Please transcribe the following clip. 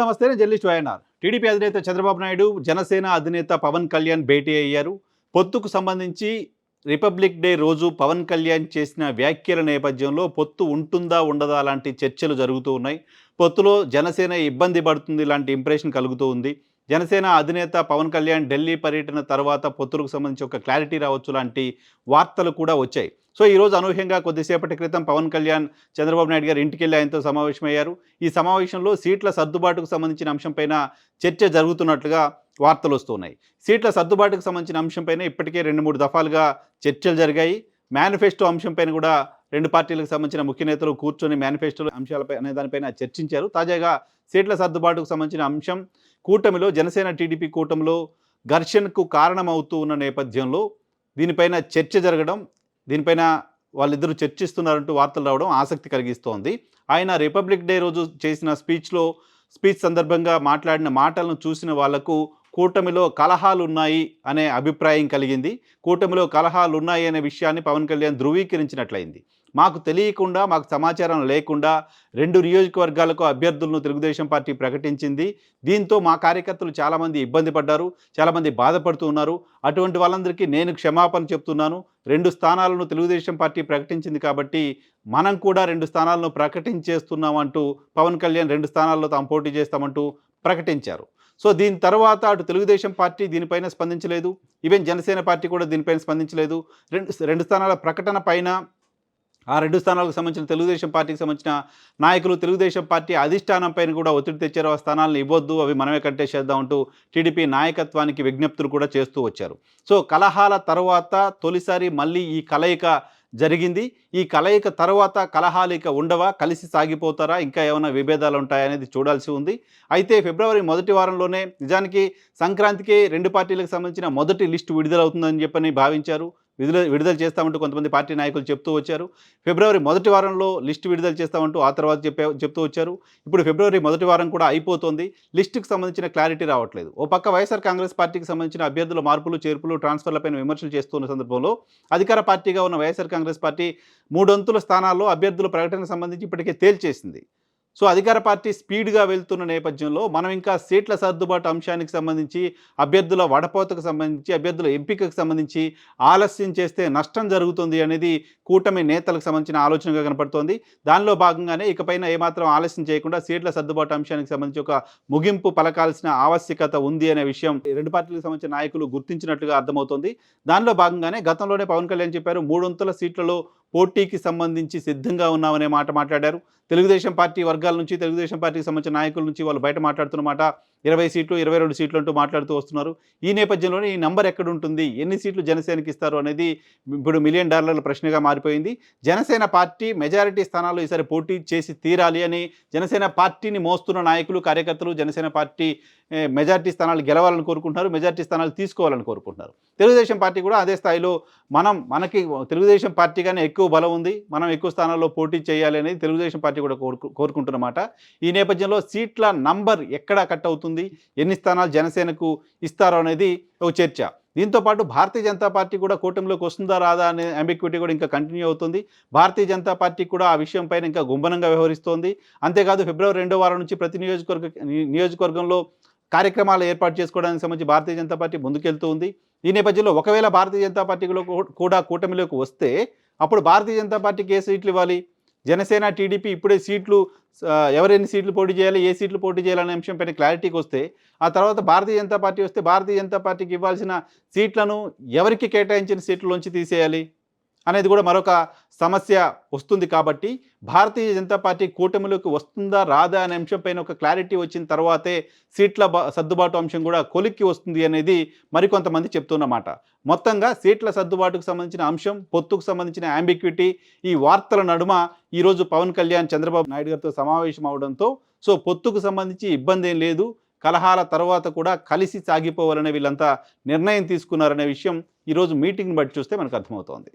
నమస్తే వస్తేనే journalist YNR TDP అధినేత చంద్రబాబు నాయుడు జనసేన అధినేత పవన్ కళ్యాణ్ భేటీ అయ్యారు. పొత్తుకు సంబంధించి రిపబ్లిక్ డే రోజు పవన్ కళ్యాణ్ చేసిన వ్యాఖ్యల నేపథ్యంలో పొత్తు ఉంటుందా ఉండదా లాంటి చర్చలు జరుగుతూ ఉన్నాయి. పొత్తులో జనసేన ఇబ్బంది పడుతుంది లాంటి ఇంప్రెషన్ కలుగుతూ ఉంది. జనసేన అధినేత పవన్ కళ్యాణ్ ఢిల్లీ పర్యటన తర్వాత పొత్తులకు సంబంధించి ఒక క్లారిటీ రావచ్చు లాంటి వార్తలు కూడా వచ్చాయి. సో ఈరోజు అనూహ్యంగా కొద్దిసేపటి క్రితం పవన్ కళ్యాణ్ చంద్రబాబు నాయుడు గారు ఇంటికి వెళ్ళి ఆయనతో సమావేశమయ్యారు. ఈ సమావేశంలో సీట్ల సర్దుబాటుకు సంబంధించిన అంశంపైన చర్చ జరుగుతున్నట్లుగా వార్తలు వస్తున్నాయి. సీట్ల సర్దుబాటుకు సంబంధించిన అంశంపైన ఇప్పటికే రెండు మూడు దఫాలుగా చర్చలు జరిగాయి. మేనిఫెస్టో అంశంపైన కూడా రెండు పార్టీలకు సంబంధించిన ముఖ్య నేతలు కూర్చొని మేనిఫెస్టో అంశాలపై అనే దానిపైన చర్చించారు. తాజాగా సీట్ల సర్దుబాటుకు సంబంధించిన అంశం కూటమిలో జనసేన టీడీపీ కూటమిలో ఘర్షణకు కారణమవుతూ ఉన్న నేపథ్యంలో దీనిపైన చర్చ జరగడం దీనిపైన వాళ్ళిద్దరూ చర్చిస్తున్నారంటూ వార్తలు రావడం ఆసక్తి కలిగిస్తోంది. ఆయన రిపబ్లిక్ డే రోజు చేసిన స్పీచ్లో స్పీచ్ సందర్భంగా మాట్లాడిన మాటలను చూసిన వాళ్ళకు కూటమిలో కలహాలు ఉన్నాయి అనే అభిప్రాయం కలిగింది. కూటమిలో కలహాలు ఉన్నాయి అనే విషయాన్ని పవన్ కళ్యాణ్ ధృవీకరించినట్లయింది. మాకు తెలియకుండా మాకు సమాచారం లేకుండా రెండు నియోజకవర్గాలకు అభ్యర్థులను తెలుగుదేశం పార్టీ ప్రకటించింది. దీంతో మా కార్యకర్తలు చాలామంది ఇబ్బంది పడ్డారు చాలామంది బాధపడుతూ ఉన్నారు. అటువంటి వాళ్ళందరికీ నేను క్షమాపణ చెప్తున్నాను. రెండు స్థానాలను తెలుగుదేశం పార్టీ ప్రకటించింది కాబట్టి మనం కూడా రెండు స్థానాలను ప్రకటించేస్తున్నామంటూ పవన్ కళ్యాణ్ రెండు స్థానాల్లో తాము పోటీ చేస్తామంటూ ప్రకటించారు. సో దీని తర్వాత అటు తెలుగుదేశం పార్టీ దీనిపైన స్పందించలేదు. ఈవెన్ జనసేన పార్టీ కూడా దీనిపైన స్పందించలేదు. రెండు రెండు స్థానాల ప్రకటన పైన ఆ రెండు స్థానాలకు సంబంధించిన తెలుగుదేశం పార్టీకి సంబంధించిన నాయకులు తెలుగుదేశం పార్టీ అధిష్టానం పైన కూడా ఒత్తిడి తెచ్చారు. ఆ స్థానాలను ఇవ్వద్దు అవి మనమే కట్టేసేద్దాం అంటూ టీడీపీ నాయకత్వానికి విజ్ఞప్తులు కూడా చేస్తూ వచ్చారు. సో కలహాల తర్వాత తొలిసారి మళ్ళీ ఈ కలయిక జరిగింది. ఈ కలయిక తర్వాత కలహాలు ఇక ఉండవా? కలిసి సాగిపోతారా? ఇంకా ఏమైనా విభేదాలు ఉంటాయనేది చూడాల్సి ఉంది. అయితే ఫిబ్రవరి మొదటి వారంలోనే నిజానికి సంక్రాంతికి రెండు పార్టీలకు సంబంధించిన మొదటి లిస్టు విడుదలవుతుందని చెప్పని భావించారు. విడుదల విడుదల చేస్తామంటూ కొంతమంది పార్టీ నాయకులు చెప్తూ వచ్చారు. ఫిబ్రవరి మొదటి వారంలో లిస్టు విడుదల చేస్తామంటూ ఆ తర్వాత చెప్పే చెప్తూ వచ్చారు. ఇప్పుడు ఫిబ్రవరి మొదటి వారం కూడా అయిపోతుంది. లిస్టుకు సంబంధించిన క్లారిటీ రావట్లేదు. ఓ పక్క వైఎస్ఆర్ కాంగ్రెస్ పార్టీకి సంబంధించిన అభ్యర్థుల మార్పులు చేర్పులు ట్రాన్స్ఫర్లపైన విమర్శలు చేస్తున్న సందర్భంలో అధికార పార్టీగా ఉన్న వైఎస్ఆర్ కాంగ్రెస్ పార్టీ మూడొంతుల స్థానాల్లో అభ్యర్థుల ప్రకటనకు సంబంధించి ఇప్పటికే తేల్చేసింది. సో అధికార పార్టీ స్పీడ్గా వెళ్తున్న నేపథ్యంలో మనం ఇంకా సీట్ల సర్దుబాటు అంశానికి సంబంధించి అభ్యర్థుల వడపోతకు సంబంధించి అభ్యర్థుల ఎంపికకు సంబంధించి ఆలస్యం చేస్తే నష్టం జరుగుతుంది అనేది కూటమి నేతలకు సంబంధించిన ఆలోచనగా కనపడుతోంది. దానిలో భాగంగానే ఇకపైన ఏమాత్రం ఆలస్యం చేయకుండా సీట్ల సర్దుబాటు అంశానికి సంబంధించి ఒక ముగింపు పలకాల్సిన ఆవశ్యకత ఉంది అనే విషయం రెండు పార్టీలకు సంబంధించిన నాయకులు గుర్తించినట్లుగా అర్థమవుతోంది. దానిలో భాగంగానే గతంలోనే పవన్ కళ్యాణ్ చెప్పారు మూడొంతుల సీట్లలో పోటీకి సంబంధించి సిద్ధంగా ఉన్నామనే మాట మాట్లాడారు. తెలుగుదేశం పార్టీ వర్గాల నుంచి తెలుగుదేశం పార్టీకి సంబంధించిన నాయకుల నుంచి వాళ్ళు బయట మాట్లాడుతున్న మాట ఇరవై సీట్లు ఇరవై రెండు సీట్లు అంటూ మాట్లాడుతూ వస్తున్నారు. ఈ నేపథ్యంలోనే ఈ నెంబర్ ఎక్కడ ఉంటుంది ఎన్ని సీట్లు జనసేనకి ఇస్తారు అనేది ఇప్పుడు మిలియన్ డాలర్ల ప్రశ్నగా మారిపోయింది. జనసేన పార్టీ మెజారిటీ స్థానాల్లో ఈసారి పోటీ చేసి తీరాలి అని జనసేన పార్టీని మోస్తున్న నాయకులు కార్యకర్తలు జనసేన పార్టీ మెజారిటీ స్థానాలు గెలవాలని కోరుకుంటున్నారు మెజారిటీ స్థానాలు తీసుకోవాలని కోరుకుంటున్నారు. తెలుగుదేశం పార్టీ కూడా అదే స్థాయిలో మనం మనకి తెలుగుదేశం పార్టీగానే ఎక్కువ బలం ఉంది. మనం ఎక్కువ స్థానాల్లో పోటీ చేయాలి అనేది తెలుగుదేశం పార్టీ కూడా కోరుకు కోరుకుంటున్నమాట. ఈ నేపథ్యంలో సీట్ల నంబర్ ఎక్కడ కట్ అవుతుంది? ఎన్ని స్థానాలు జనసేనకు ఇస్తారో అనేది ఒక చర్చ. దీంతో పాటు భారతీయ జనతా పార్టీ కూడా కూటమిలోకి వస్తుందా రాదా అనే అంబిక్విటీ కూడా ఇంకా కంటిన్యూ అవుతుంది. భారతీయ జనతా పార్టీ కూడా ఆ విషయం పైన ఇంకా గుంభనంగా వ్యవహరిస్తోంది. అంతేకాదు ఫిబ్రవరి రెండో వారం నుంచి ప్రతి నియోజకవర్గ నియోజకవర్గంలో కార్యక్రమాలు ఏర్పాటు చేసుకోవడానికి సంబంధించి భారతీయ జనతా పార్టీ ముందుకెళ్తూ ఉంది. ఈ నేపథ్యంలో ఒకవేళ భారతీయ జనతా పార్టీలో కూడా కూటమిలోకి వస్తే అప్పుడు భారతీయ జనతా పార్టీకి ఏ సీట్లు ఇవ్వాలి? జనసేన టీడీపీ ఇప్పుడే సీట్లు ఎవరెన్ని సీట్లు పోటీ చేయాలి ఏ సీట్లు పోటీ చేయాలనే అంశం పైన క్లారిటీకి వస్తే ఆ తర్వాత భారతీయ జనతా పార్టీ వస్తే భారతీయ జనతా పార్టీకి ఇవ్వాల్సిన సీట్లను ఎవరికి కేటాయించిన సీట్లలోంచి తీసేయాలి? అనేది కూడా మరొక సమస్య వస్తుంది కాబట్టి భారతీయ జనతా పార్టీ కూటమిలోకి వస్తుందా రాదా అనే అంశంపైన ఒక క్లారిటీ వచ్చిన తర్వాతే సీట్ల సర్దుబాటు అంశం కూడా కొలిక్కి వస్తుంది అనేది మరికొంతమంది చెప్తున్నమాట. మొత్తంగా సీట్ల సర్దుబాటుకు సంబంధించిన అంశం పొత్తుకు సంబంధించిన అంబిక్విటీ ఈ వార్తల నడుమ ఈరోజు పవన్ కళ్యాణ్ చంద్రబాబు నాయుడు గారితో సమావేశం అవడంతో సో పొత్తుకు సంబంధించి ఇబ్బంది ఏం లేదు కలహాల తర్వాత కూడా కలిసి సాగిపోవాలనే వీళ్ళంతా నిర్ణయం తీసుకున్నారనే విషయం ఈరోజు మీటింగ్ని బట్టి చూస్తే మనకు అర్థమవుతోంది.